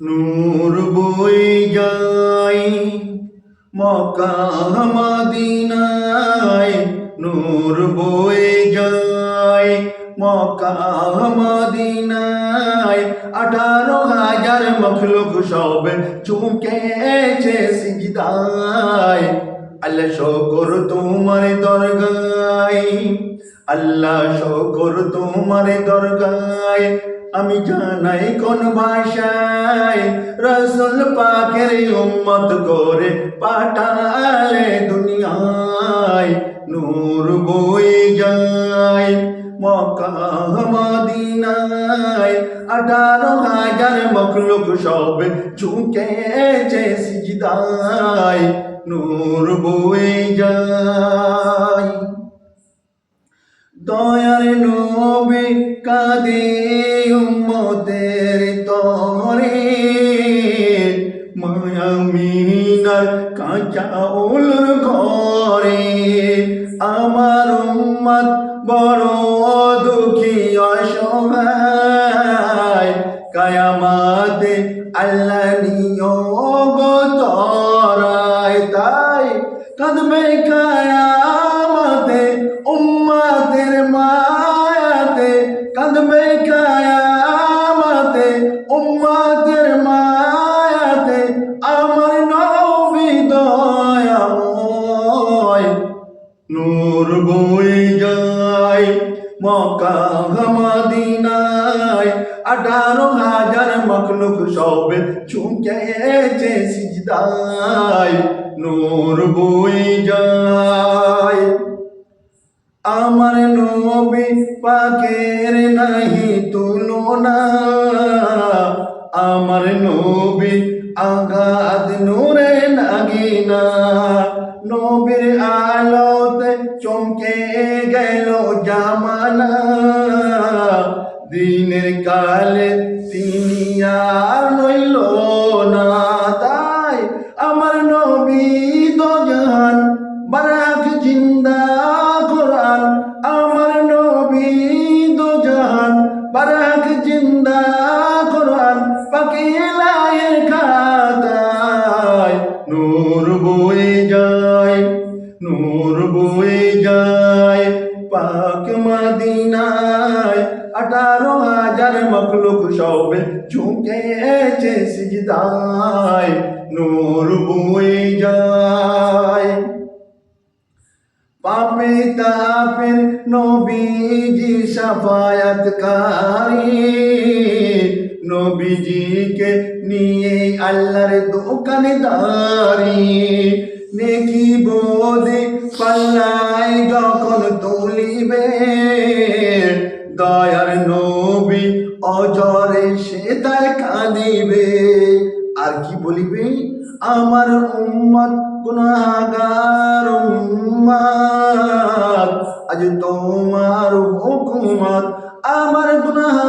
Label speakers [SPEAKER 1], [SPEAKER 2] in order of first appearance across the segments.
[SPEAKER 1] নূর বই যাই মক্কা মদিনায় নূর বই যাই মক্কা মদিনায় আঠারো হাজার মখলুক সব চুকেছে সিজদায়। আল্লাহ শকর তোমার দরগায়, আল্লাহ শকর তোমার দরগায়। আমি জানাই কোন ভাষায়, রসুল পাখের উম্মত করে পাঠালে দুনিয়ায়। নূর বই যায় মদিনায়। আঠারো হাজার মখলুক সব ঝুঁকেছে সিজদায়, নূর বই যায়। দয়ার নবী কাদে উম্মতের তরে। মায়ামিনার কাঁচা উলুর ঘরে। আমার উম্মত বড় দুঃখী অসহায়। কায়ামাতে আল্লাহ নিয়োগ তরায় তাই কাঁদবে কায়ামাতে কাঁদবে কায়ামাতে উম্মাতের মায়াতে আমার নবী দয়াময়। নূর বই যায় মক্কা মদিনায়, আঠারো হাজার মখলুক সবে চুকেছে সিজদায়। নূর বই যায় আমার নবী পাকের নাহি তুলনা। আমার নবী আগাদ নূরে নাগিনা। নবীর আলোতে চমকে গেল জামানা। দিনের কালে তিনি আর নইল না। তাই আমার নবী তো জাহান মদিনায় আঠারো হাজার মখলুক সবে ঝুঁকেছে সিজদায়, নূর বয়ে যায়। পাপে তাপের নবীজি সাফায়াতকারী, নবীজিকে নিয়ে আল্লাহর দোকানদারি নেকি বোধে পাল্লাই যখন তুলিবে, দয়ার নবী অজরে সে তার কাঁদিবে। আর কি বলিবে? আমার উম্মত গুনাহগার উম্মত, আজ তোমার হুকুমত আমার গুনাহগার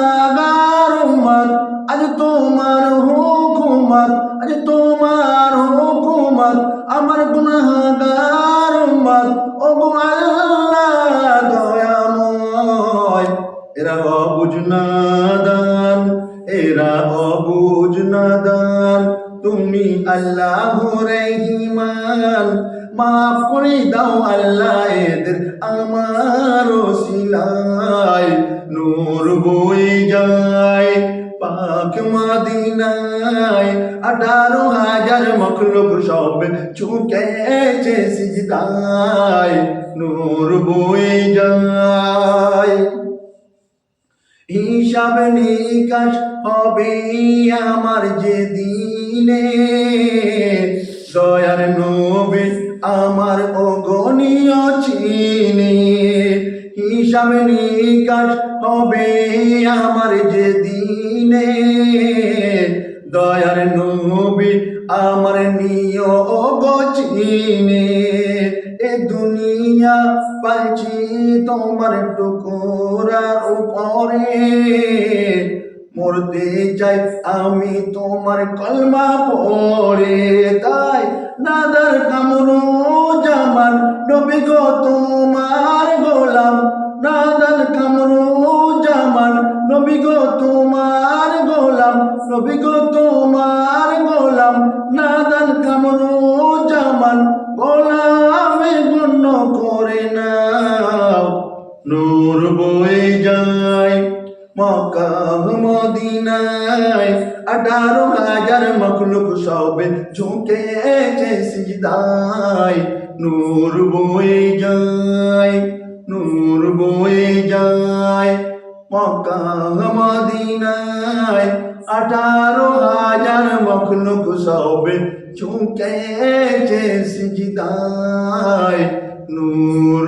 [SPEAKER 1] আমার গুনাহগার উম্মত ও আল্লাহ দয়াময়। এরা অবুঝ নাদান, এরা নাদান। তুমি আল্লাহ রহিমান মাফ করে দাও আল্লাহ এদের আমার সিলাই নূর বই যায়, পাক মাদিনায় আঠারো হাজার মখলুক সব চুকেছে সিজদায়, নূর বই যায়। হিসাব নিকাশ হবে আমার যে দিনে, দয়ার নবী আমার অগণীয় চিনে। হিসাব নিকাশ হবে আমার পাইছি তোমার টুকুরার উপরে। মরতে চাই আমি তোমার কলমা পড়ে। তাই নাদার কামরু জামান নবী গো, তোমার গোলাম। নাদান কামরু জামান নবী গো, তোমার গোলাম। নবী গো, তোমার গোলাম। নাদান কামরু জামান গোলামে। গণ্য করে নাও নূর বয়ে যায় মক্কা, মদিনায়। আঠারো হাজার মখলুক সবে ঝুঁকেছে সিজদায়। নূর বয়ে যায়, নূর বয়ে যায় মক্কা, মদিনায়। আঠারো হাজার মখলুক সবে ঝুঁকেছে সিজদায় নূর